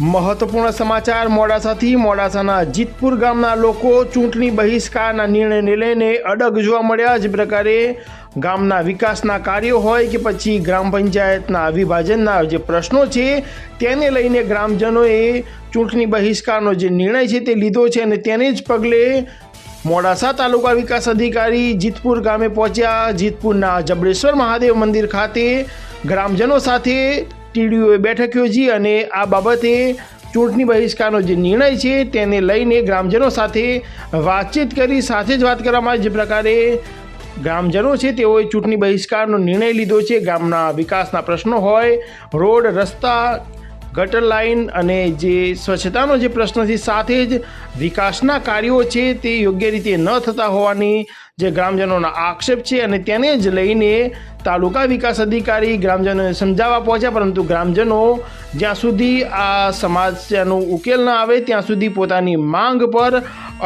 મહત્વપૂર્ણ સમાચાર મોડાસાથી મોડાસાના જીતપુર ગામના લોકો ચૂંટણી બહિષ્કારના નિર્ણયને લઈને અડગ જોવા મળ્યા. જ પ્રકારે ગામના વિકાસના કાર્યો હોય કે પછી ગ્રામ પંચાયતના વિભાજનના જે પ્રશ્નો છે તેને લઈને ગ્રામજનોએ ચૂંટણી બહિષ્કારનો જે નિર્ણય છે તે લીધો છે અને તેને જ પગલે મોડાસા તાલુકા વિકાસ અધિકારી જીતપુર ગામે પહોંચ્યા. જીતપુરના જબળેશ્વર મહાદેવ મંદિર ખાતે ગ્રામજનો સાથે ટીડીઓએ બેઠક યોજી અને આ બાબતે ચૂંટણી બહિષ્કારનો જે નિર્ણય છે તેને લઈને ગ્રામજનો સાથે વાતચીત કરી, સાથે જ વાત કરવામાં જે પ્રકારે ગ્રામજનો છે તેઓએ ચૂંટણી બહિષ્કારનો નિર્ણય લીધો છે. ગામના વિકાસના પ્રશ્નો હોય, રોડ, રસ્તા ગટર લાઇન અને જે સ્વચ્છતાનો જે પ્રશ્ન છે, સાથે જ વિકાસના કાર્યો છે તે યોગ્ય રીતે ન થતા હોવાની જે ગ્રામજનોના આક્ષેપ છે અને તેને જ લઈને તાલુકા વિકાસ અધિકારી ગ્રામજનોને સમજાવવા પહોંચ્યા, પરંતુ ગ્રામજનો જ્યાં સુધી આ સમસ્યાનો ઉકેલ ન આવે, ત્યાં સુધી પોતાની માંગ પર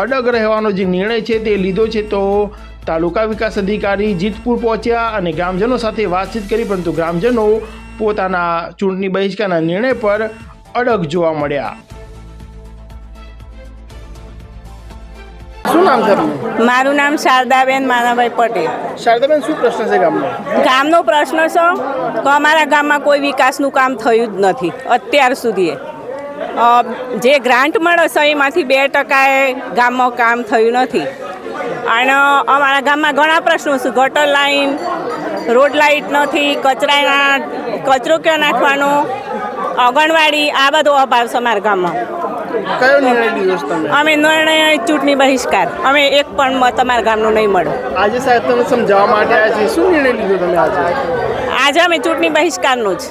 અડગ રહેવાનો જે નિર્ણય છે તે લીધો છે, તો તાલુકા વિકાસ અધિકારી જીતપુર પહોંચ્યા અને ગ્રામજનો સાથે વાતચીત કરી, પરંતુ ગ્રામજનો પોતાના ચૂંટણી બહિષ્કારના નિર્ણય પર અડગ જોવા મળ્યા. શું નામ છે મારું નામ શારદાબેન માનાભાઈ પટેલ. શારદાબેન શું પ્રશ્ન છે ગામનો? ગામનો પ્રશ્ન છે તો અમારા ગામમાં કોઈ વિકાસનું કામ થયું જ નથી અત્યાર સુધી જે ગ્રાન્ટ મળે છે એમાંથી બે ટકાએ ગામમાં કામ થયું નથી. અને અમારા ગામમાં ઘણા પ્રશ્નો છે ગટર લાઈન રોડ લાઇટ નથી કચરાના કચરો ક્યાં નાખવાનો? આંગણવાડી આ બધો અભાવ છે અમારા ગામમાં કયો નિર્ણય લીધો તમે? અમે નિર્ણય ચૂંટણી બહિષ્કાર. અમે એક પણ મત અમારા ગામનો નહીં મળે આજે સાહેબ તમે સમજાવવા માટે આવ્યા છે શું નિર્ણય લીધો તમે આજે? આજે અમે ચૂંટણી બહિષ્કારનું જ.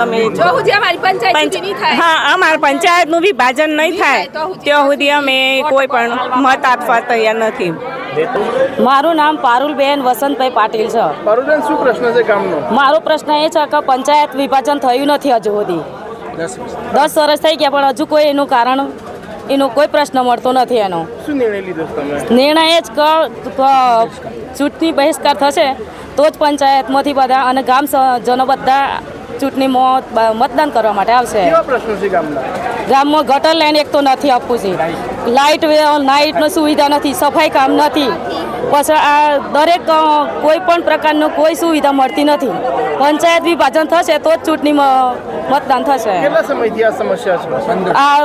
અમે જો સુધી અમારી પંચાયત પંચ- નહીં થાય. હા અમારા પંચાયતનું વિભાજન નહીં થાય ત્યાં સુધી અમે કોઈ પણ મત આપવા તૈયાર નથી. મારું નામ પારુલબેન વસંતભાઈ પાટીલ છે. પારુલબેન શું પ્રશ્ન છે ગામનો? મારો પ્રશ્ન એ છે કે પંચાયત વિભાજન થયું નથી હજુ સુધી. દસ વર્ષ. થઈ ગયા પણ હજુ કોઈ એનું કારણ એનો કોઈ પ્રશ્ન મળતો નથી એનો. શું નિર્ણય લીધો તમે? નિર્ણય એ જ કે ચૂંટણી બહિષ્કાર થશે તો જ પંચાયતમાંથી બધા અને ગામ જનો બધા ચૂંટણીમાં મતદાન કરવા માટે આવશે. પ્રશ્નો છે ગામના? ગામમાં ગટર લાઈન એક તો નથી આપવું છે. લાઇટ નાઇટનો સુવિધા નથી સફાઈ કામ નથી. પછી આ દરેક કોઈ પણ પ્રકારનું કોઈ સુવિધા મળતી નથી. પંચાયત વિભાજન થશે તો જ ચૂંટણીમાં મતદાન થશે. કેટલા સમયથી આ સમસ્યા છે? આ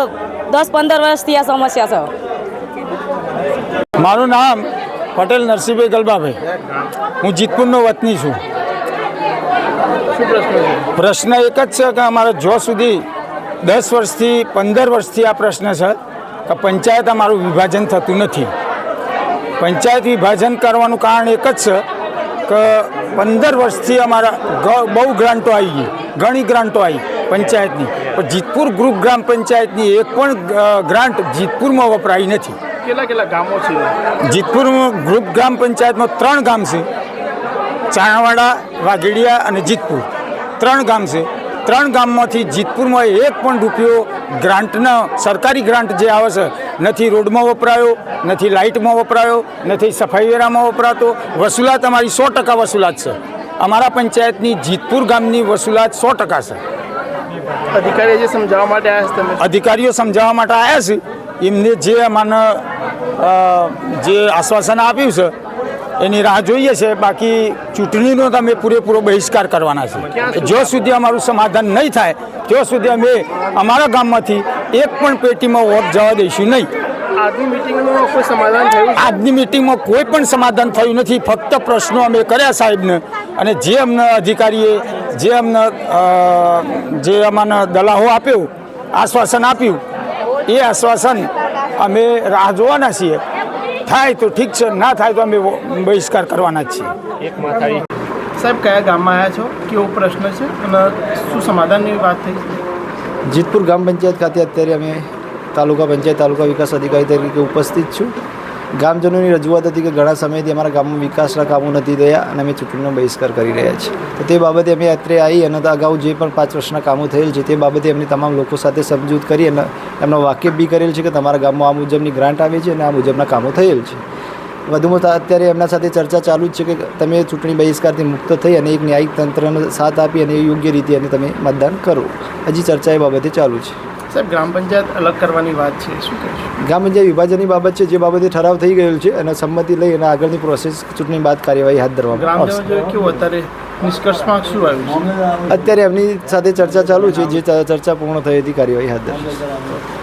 દસ પંદર વર્ષથી આ સમસ્યા છે. મારું નામ પટેલ નરસિંહભાઈ ગલબાભાઈ. હું જીતપુરનો વતની છું. પ્રશ્ન પ્રશ્ન એક જ છે કે અમારે જો સુધી દસ વર્ષથી પંદર વર્ષથી આ પ્રશ્ન છે કે પંચાયત અમારું વિભાજન થતું નથી. પંચાયત વિભાજન કરવાનું કારણ એક જ છે કે પંદર વર્ષથી અમારા બહુ ગ્રાન્ટો આવી ગઈ ઘણી ગ્રાન્ટો આવી પંચાયતની. પણ જીતપુર ગ્રુપ ગ્રામ પંચાયતની એક પણ ગ્રાન્ટ જીતપુરમાં વપરાઈ નથી. કેટલા કેટલા ગામો છે? જીતપુર ગ્રુપ ગ્રામ પંચાયતમાં ત્રણ ગામ છે. ચાણાવાડા વાઘેડિયા અને જીતપુર. ત્રણ ગામ છે. ત્રણ ગામમાંથી જીતપુરમાં એક પણ રૂપિયો ગ્રાન્ટના સરકારી ગ્રાન્ટ જે આવે છે નથી રોડમાં વપરાયો નથી લાઇટમાં વપરાયો નથી સફાઈ વેરામાં વપરાતો. વસૂલાત અમારી સો ટકા વસૂલાત છે. અમારા પંચાયતની જીતપુર ગામની વસૂલાત સો ટકા છે. અધિકારીએ જે સમજાવવા માટે આવ્યા અધિકારીઓ સમજાવવા માટે આવ્યા છે. એમને જે અમને જે આશ્વાસન આપ્યું છે એની રાહ જોઈએ છે. બાકી ચૂંટણીનો તો અમે પૂરેપૂરો બહિષ્કાર કરવાના છે. જો સુધી અમારું સમાધાન નહીં થાય ત્યાં સુધી અમે અમારા ગામમાંથી એક પણ પેટીમાં વોટ જવા દઈશું નહીં? આજની મિટિંગમાં કોઈ પણ સમાધાન થયું નથી. ફક્ત પ્રશ્નો અમે કર્યા સાહેબને અને જે અમને અધિકારીએ જે અમને જે અમને દલાહો આપ્યો આશ્વાસન આપ્યું એ આશ્વાસન અમે રાહ જોવાના છીએ. થાય તો ઠીક છે ના થાય તો અમે બહિષ્કાર કરવાના જ છીએ. સાહેબ કયા ગામમાં આવ્યા છો? કેવો પ્રશ્ન છે અને શું સમાધાનની વાત થઈ જીતપુર ગ્રામ પંચાયત ખાતે અત્યારે અમે તાલુકા પંચાયત તાલુકા વિકાસ અધિકારી તરીકે ઉપસ્થિત છું. ગામજનોની રજૂઆત હતી કે ઘણા સમયથી અમારા ગામમાં વિકાસના કામો નથી થયા અને અમે ચૂંટણીનો બહિષ્કાર કરી રહ્યા છીએ. તો તે બાબતે અમે અત્રે આવી અને અગાઉ જે પણ પાંચ વર્ષના કામો થયેલ છે તે બાબતે એમને તમામ લોકો સાથે સમજૂત કરી અને એમનો વાકેફ બી કરેલ છે કે તમારા ગામમાં આ મુજબની ગ્રાન્ટ આવે છે અને આ મુજબના કામો થયેલ છે. વધુમાં અત્યારે એમના સાથે ચર્ચા ચાલુ જ છે કે તમે ચૂંટણી બહિષ્કારથી મુક્ત થઈ અને એક ન્યાયિક તંત્રનો સાથ આપી અને યોગ્ય રીતે અને તમે મતદાન કરો. હજી ચર્ચા એ બાબતે ચાલુ છે. સાહેબ ગ્રામ પંચાયત અલગ કરવાની વાત છે શું કહેશો? ગ્રામ પંચાયત વિભાજનની બાબત છે જે બાબતે ઠરાવ થઈ ગયેલ છે અને સંમતિ લઈ અને આગળની પ્રોસેસ ચૂંટણી બાદ કાર્યવાહી હાથ ધરવામાં આવશે. કેવું? અત્યારે નિષ્કર્ષમાં શું આવ્યું અત્યારે એમની સાથે ચર્ચા ચાલુ છે જે ચર્ચા પૂર્ણ થઈ હતી કાર્યવાહી હાથ ધરશે.